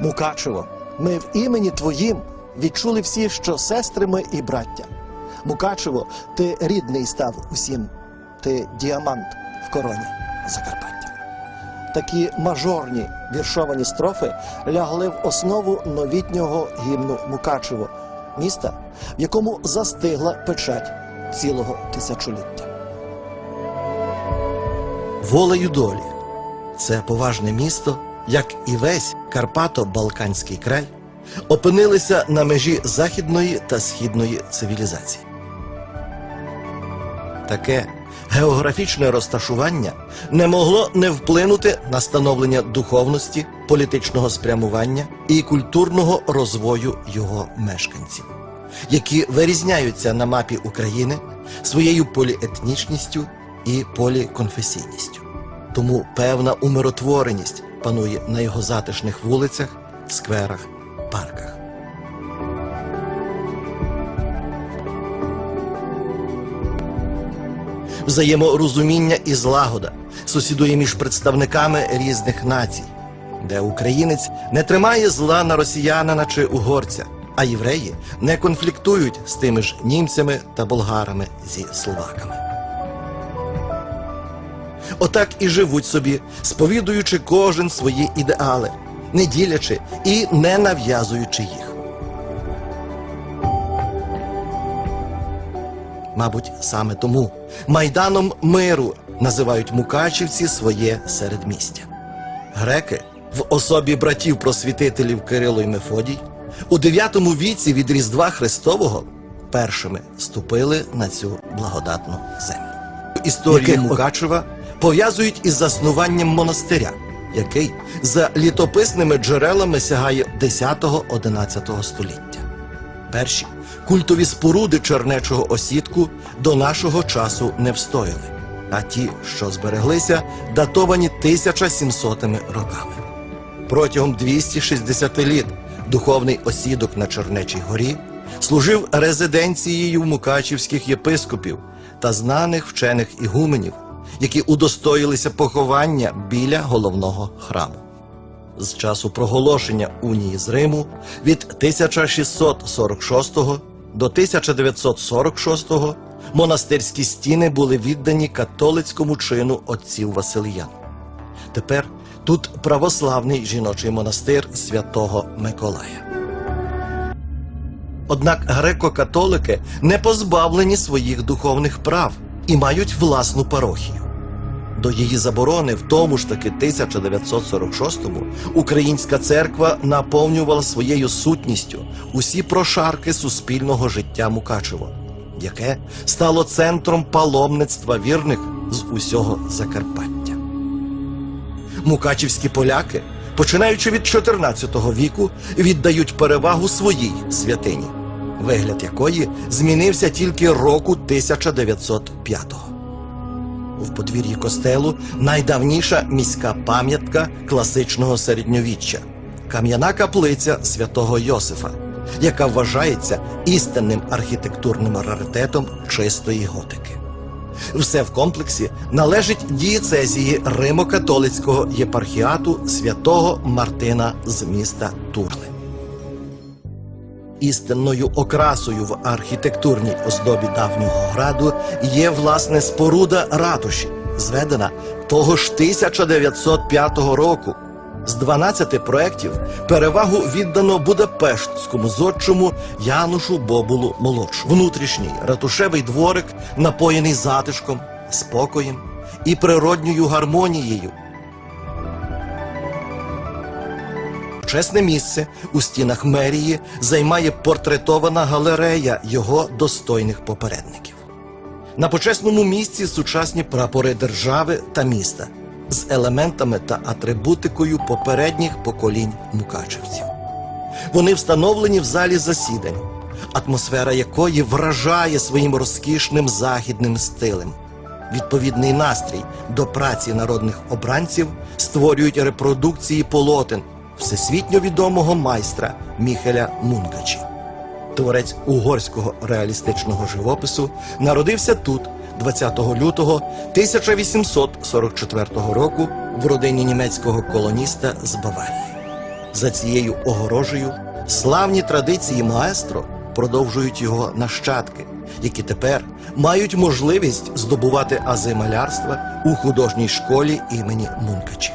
Мукачево, ми в імені Твоїм відчули всі, що сестри ми і браття. Мукачево, ти рідний став усім, ти діамант в короні Закарпаття. Такі мажорні віршовані строфи лягли в основу новітнього гімну Мукачево, міста, в якому застигла печать цілого тисячоліття. Волею долі це поважне місто, як і весь Карпато-Балканський край, опинилися на межі західної та східної цивілізації. Таке географічне розташування не могло не вплинути на становлення духовності, політичного спрямування і культурного розвою його мешканців, які вирізняються на мапі України своєю поліетнічністю і поліконфесійністю. Тому певна умиротвореність панує на його затишних вулицях, скверах, парках. Взаєморозуміння і злагода сусідує між представниками різних націй, де українець не тримає зла на росіянина чи угорця, а євреї не конфліктують з тими ж німцями та болгарами зі словаками. Отак і живуть собі, сповідуючи кожен свої ідеали, не ділячи і не нав'язуючи їх. Мабуть, саме тому майданом миру називають мукачівці своє середмістя. Греки в особі братів просвітителів Кирило і Мефодій у 9 віці від Різдва Христового першими ступили на цю благодатну землю. Історію Яких- Мукачева пов'язують із заснуванням монастиря, який за літописними джерелами сягає 10-11 століття. Перші культові споруди чернечого осідку до нашого часу не встояли, а ті, що збереглися, датовані 1700 роками. Протягом 260 літ духовний осідок на Чернечій горі служив резиденцією мукачівських єпископів та знаних вчених ігуменів, які удостоїлися поховання біля головного храму з часу проголошення унії з Риму від 1646 до 1946 монастирські стіни були віддані католицькому чину отців Василиян. Тепер тут православний жіночий монастир святого Миколая. Однак греко-католики не позбавлені своїх духовних прав і мають власну парохію. До її заборони в тому ж таки 1946-му українська церква наповнювала своєю сутністю усі прошарки суспільного життя Мукачево, яке стало центром паломництва вірних з усього Закарпаття. Мукачівські поляки, починаючи від 14 віку, віддають перевагу своїй святині, вигляд якої змінився тільки року 1905-го. В подвір'ї костелу найдавніша міська пам'ятка класичного середньовіччя кам'яна каплиця святого Йосифа, яка вважається істинним архітектурним раритетом чистої готики. Все в комплексі належить дієцезії Римо-католицького єпархіату святого Мартина з міста Турли. Істинною окрасою в архітектурній оздобі давнього граду є власне споруда ратуші, зведена того ж 1905 року. З 12 проєктів перевагу віддано Будапештському зодчому Янушу Бобулу молодшому. Внутрішній ратушевий дворик напоєний затишком, спокоєм і природньою гармонією. Чесне місце у стінах мерії займає портретована галерея його достойних попередників. На почесному місці сучасні прапори держави та міста з елементами та атрибутикою попередніх поколінь мукачевців. Вони встановлені в залі засідань, атмосфера якої вражає своїм розкішним західним стилем. Відповідний настрій до праці народних обранців створюють репродукції полотен всесвітньо відомого майстра Міхеля Мункачі. Творець угорського реалістичного живопису народився тут 20 лютого 1844 року в родині німецького колоніста з Баварії. За цією огорожею славні традиції маестро продовжують його нащадки, які тепер мають можливість здобувати ази малярства у художній школі імені Мункачі.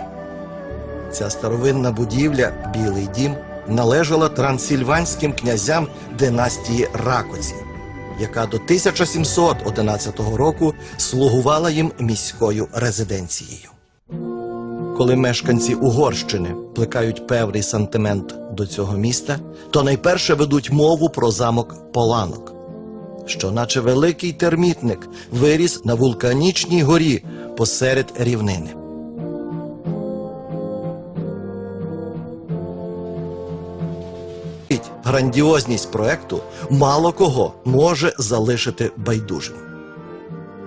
Ця старовинна будівля, Білий дім, належала трансильванським князям династії Ракоці, яка до 1711 року слугувала їм міською резиденцією. Коли мешканці Угорщини плекають певний сантимент до цього міста, то найперше ведуть мову про замок Поланок, що, наче великий термітник, виріс на вулканічній горі посеред рівнини. Грандіозність проекту мало кого може залишити байдужим.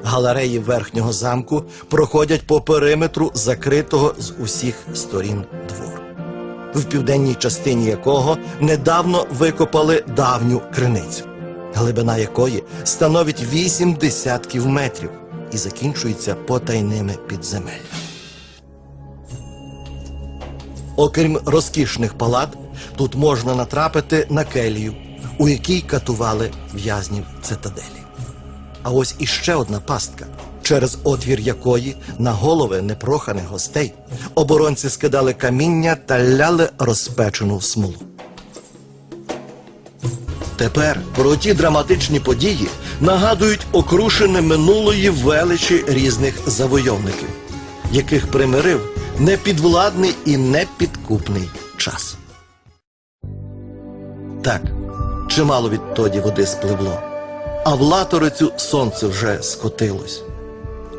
Галереї верхнього замку проходять по периметру закритого з усіх сторін двору, в південній частині якого недавно викопали давню криницю, глибина якої становить вісім десятків метрів і закінчується потайними підземеллями. Окрім розкішних палат, тут можна натрапити на келію, у якій катували в'язнів цитаделі. А ось іще одна пастка, через отвір якої на голови непроханих гостей оборонці скидали каміння та ляли розпечену смолу. Тепер про ті драматичні події нагадують окрушене минулої величі різних завойовників, яких примирив непідвладний і непідкупний час. Так, чимало відтоді води спливло, а в латорицю сонце вже скотилось.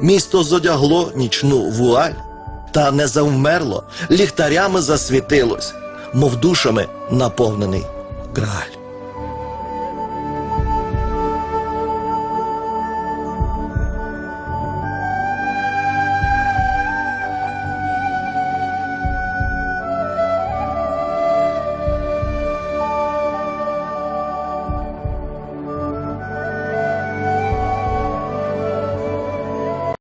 Місто зодягло нічну вуаль, та не завмерло, ліхтарями засвітилось, мов душами наповнений грааль.